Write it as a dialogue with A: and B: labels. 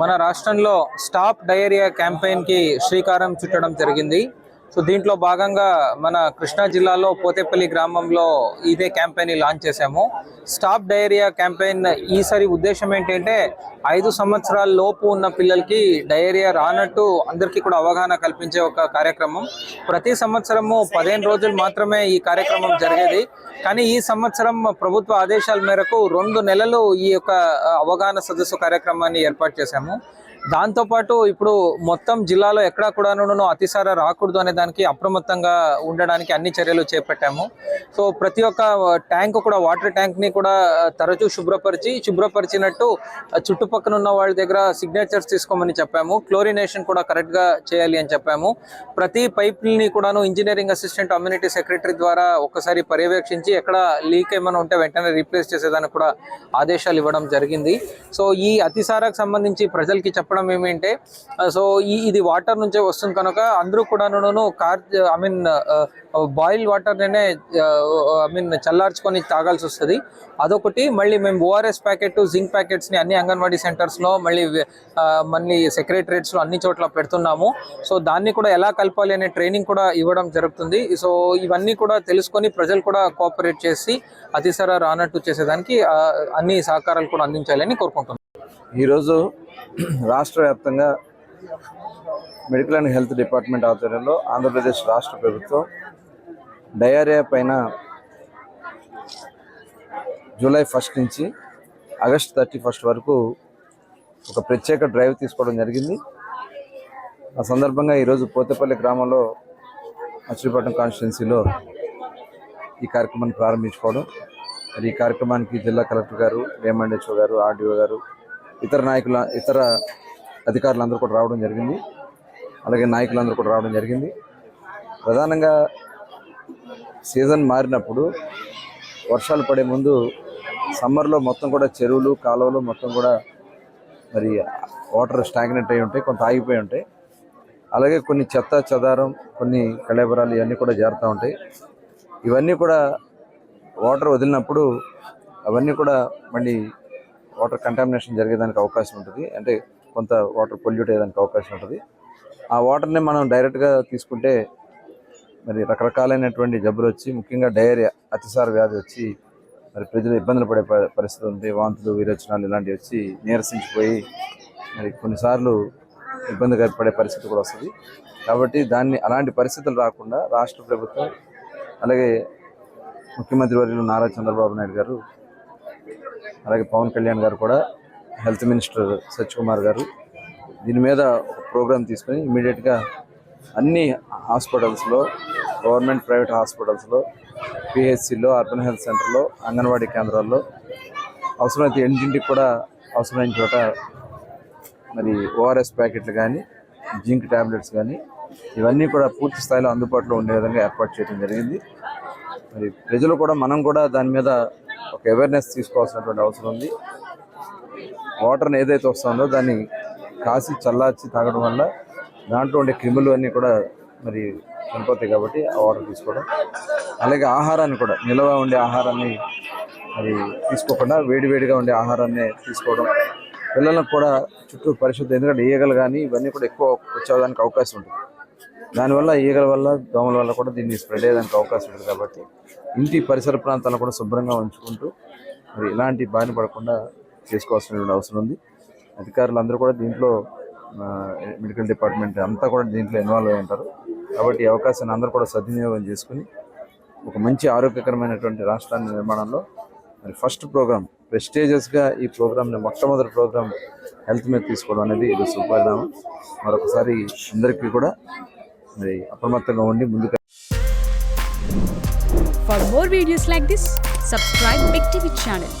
A: మన రాష్ట్రంలో stop diarrhoea క్యాంపెయిన్కి శ్రీకారం చుట్టడం జరిగింది. సో దీంట్లో భాగంగా మన కృష్ణా జిల్లాలో పోతేపల్లి గ్రామంలో ఇదే క్యాంపెయిన్ లాంచ్ చేశాము. స్టాప్ డయేరియా క్యాంపెయిన్ ఈసారి ఉద్దేశం ఏంటంటే ఐదు సంవత్సరాల లోపు ఉన్న పిల్లలకి డయేరియా రానట్టు అందరికీ కూడా అవగాహన కల్పించే ఒక కార్యక్రమం. ప్రతి సంవత్సరము పదిహేను రోజులు మాత్రమే ఈ కార్యక్రమం జరిగేది. కానీ ఈ సంవత్సరం ప్రభుత్వ ఆదేశాల మేరకు రెండు నెలలు ఈ యొక్క అవగాహన సదస్సు కార్యక్రమాన్ని ఏర్పాటు చేశాము. దాంతోపాటు ఇప్పుడు మొత్తం జిల్లాలో ఎక్కడా కూడాను అతిసార రాకూడదు అనే దానికి అప్రమత్తంగా ఉండడానికి అన్ని చర్యలు చేపట్టాము. సో ప్రతి ఒక్క ట్యాంక్ కూడా వాటర్ ట్యాంక్ని కూడా తరచూ శుభ్రపరిచి శుభ్రపరిచినట్టు చుట్టుపక్కల ఉన్న వాళ్ళ దగ్గర సిగ్నేచర్స్ తీసుకోమని చెప్పాము. క్లోరినేషన్ కూడా కరెక్ట్గా చేయాలి అని చెప్పాము. ప్రతి పైప్ని కూడాను ఇంజనీరింగ్ అసిస్టెంట్ కమ్యూనిటీ సెక్రటరీ ద్వారా ఒకసారి పర్యవేక్షించి ఎక్కడ లీక్ ఏమైనా ఉంటే వెంటనే రీప్లేస్ చేసేదానికి కూడా ఆదేశాలు ఇవ్వడం జరిగింది. సో ఈ అతిసారకు సంబంధించి ప్రజలకి చెప్పడం చెప్పడం ఆ, సో ఈ ఇది వాటర్ నుంచే వస్తుంది కనుక అందరూ కూడాను కార్ ఐ మీన్ బాయిల్ వాటర్ నేనే ఐ మీన్ చల్లార్చుకొని తాగాల్సి వస్తుంది. అదొకటి మళ్ళీ మేము ఓఆర్ఎస్ ప్యాకెట్ జింక్ ప్యాకెట్స్ని అన్ని అంగన్వాడీ సెంటర్స్లో మళ్ళీ మళ్ళీ సెక్రటరేట్స్లో అన్ని చోట్ల పెడుతున్నాము. సో దాన్ని కూడా ఎలా కలపాలి అనే ట్రైనింగ్ కూడా ఇవ్వడం జరుగుతుంది. సో ఇవన్నీ కూడా తెలుసుకొని ప్రజలు కూడా కోఆపరేట్ చేసి అతిసర రానట్టు చేసేదానికి అన్ని సహకారాలు కూడా అందించాలని కోరుకుంటున్నాం.
B: ఈరోజు రాష్ట్ర వ్యాప్తంగా మెడికల్ అండ్ హెల్త్ డిపార్ట్మెంట్ ఆధ్వర్యంలో ఆంధ్రప్రదేశ్ రాష్ట్ర ప్రభుత్వం డయారియా పైన జూలై ఫస్ట్ నుంచి ఆగస్ట్ థర్టీ ఫస్ట్ వరకు ఒక ప్రత్యేక డ్రైవ్ తీసుకోవడం జరిగింది. ఆ సందర్భంగా ఈరోజు పోతేపల్లి గ్రామంలో మచిలీపట్నం కాన్స్టిట్యున్సీలో ఈ కార్యక్రమాన్ని ప్రారంభించుకోవడం. మరి ఈ కార్యక్రమానికి జిల్లా కలెక్టర్ గారు డిఎంఎండ్హెచ్ఓ గారు ఆర్డీఓ గారు ఇతర నాయకుల ఇతర అధికారులందరూ కూడా రావడం జరిగింది. అలాగే నాయకులందరూ కూడా రావడం జరిగింది. ప్రధానంగా సీజన్ మారినప్పుడు వర్షాలు పడే ముందు సమ్మర్లో మొత్తం కూడా చెరువులు కాలువలు మొత్తం కూడా మరి వాటర్ స్టాగ్నెట్ అయి ఉంటాయి కొంత ఆగిపోయి ఉంటాయి. అలాగే కొన్ని చెత్త చెదారం కొన్ని కళేబరాలు ఇవన్నీ కూడా జారుతూ ఉంటాయి. ఇవన్నీ కూడా వాటర్ వదిలినప్పుడు అవన్నీ కూడా మళ్ళీ వాటర్ కంటామినేషన్ జరిగేదానికి అవకాశం ఉంటుంది. అంటే కొంత వాటర్ పొల్యూట్ అయ్యేదానికి అవకాశం ఉంటుంది. ఆ వాటర్ని మనం డైరెక్ట్గా తీసుకుంటే మరి రకరకాలైనటువంటి జబ్బులు వచ్చి ముఖ్యంగా డయేరియా అతిసార వ్యాధి వచ్చి మరి ప్రజలు ఇబ్బందులు పడే పరిస్థితి ఉంది. వాంతులు విరోచనాలు ఇలాంటివి వచ్చి నీరసించిపోయి మరి కొన్నిసార్లు ఇబ్బంది పడే పరిస్థితి కూడా వస్తుంది. కాబట్టి దాన్ని అలాంటి పరిస్థితులు రాకుండా రాష్ట్ర ప్రభుత్వం అలాగే ముఖ్యమంత్రి వర్యులు నారా చంద్రబాబు నాయుడు గారు అలాగే పవన్ కళ్యాణ్ గారు కూడా హెల్త్ మినిస్టర్ సత్యకుమార్ గారు దీని మీద ఒక ప్రోగ్రామ్ తీసుకొని ఇమీడియట్గా అన్ని హాస్పిటల్స్లో గవర్నమెంట్ ప్రైవేట్ హాస్పిటల్స్లో పిహెచ్సిలో అర్బన్ హెల్త్ సెంటర్లో అంగన్వాడీ కేంద్రాల్లో అవసరమైతే ఇంటింటికి కూడా అవసరమైన చోట మరి ఓఆర్ఎస్ ప్యాకెట్లు కానీ జింక్ ట్యాబ్లెట్స్ కానీ ఇవన్నీ కూడా పూర్తి స్థాయిలో అందుబాటులో ఉండే విధంగా ఏర్పాటు చేయడం జరిగింది. మరి ప్రజలు కూడా మనం కూడా దాని మీద ఒక అవేర్నెస్ తీసుకోవాల్సినటువంటి అవసరం ఉంది. వాటర్ని ఏదైతే వస్తుందో దాన్ని కాసి చల్లార్చి తాగడం వల్ల దాంట్లో ఉండే క్రిములు అన్నీ కూడా మరి చనిపోతాయి కాబట్టి ఆ వాటర్ తీసుకోవడం. అలాగే ఆహారాన్ని కూడా నిల్వ ఉండే ఆహారాన్ని మరి తీసుకోకుండా వేడివేడిగా ఉండే ఆహారాన్ని తీసుకోవడం. పిల్లలకు కూడా చుట్టూ పరిశుద్ధి ఎందుకంటే ఈగలు కానీ ఇవన్నీ కూడా ఎక్కువ వచ్చేదానికి అవకాశం ఉంటుంది. దానివల్ల ఈగల వల్ల దోమల వల్ల కూడా దీన్ని స్ప్రెడ్ అయ్యేదానికి అవకాశం ఉంది కాబట్టి ఇంటి పరిసర ప్రాంతాలను కూడా శుభ్రంగా ఉంచుకుంటూ మరి ఇలాంటి బారిన పడకుండా చేసుకోవాల్సినటువంటి అవసరం ఉంది. అధికారులు అందరూ కూడా దీంట్లో మెడికల్ డిపార్ట్మెంట్ అంతా కూడా దీంట్లో ఇన్వాల్వ్ అయి ఉంటారు. కాబట్టి ఈ అవకాశాన్ని అందరూ కూడా సద్వినియోగం చేసుకుని ఒక మంచి ఆరోగ్యకరమైనటువంటి రాష్ట్రాన్ని నిర్మాణంలో మరి ఫస్ట్ ప్రోగ్రామ్ ప్రెస్టేజియస్గా ఈ ప్రోగ్రామ్ని మొట్టమొదటి ప్రోగ్రామ్ హెల్త్ మీద తీసుకోవడం అనేది ఇది సుపరిణామం మరొకసారి అందరికీ కూడా మరి అప్రమత్తంగా ఉండి ముందుకు
C: for more videos like this subscribe Big TV channel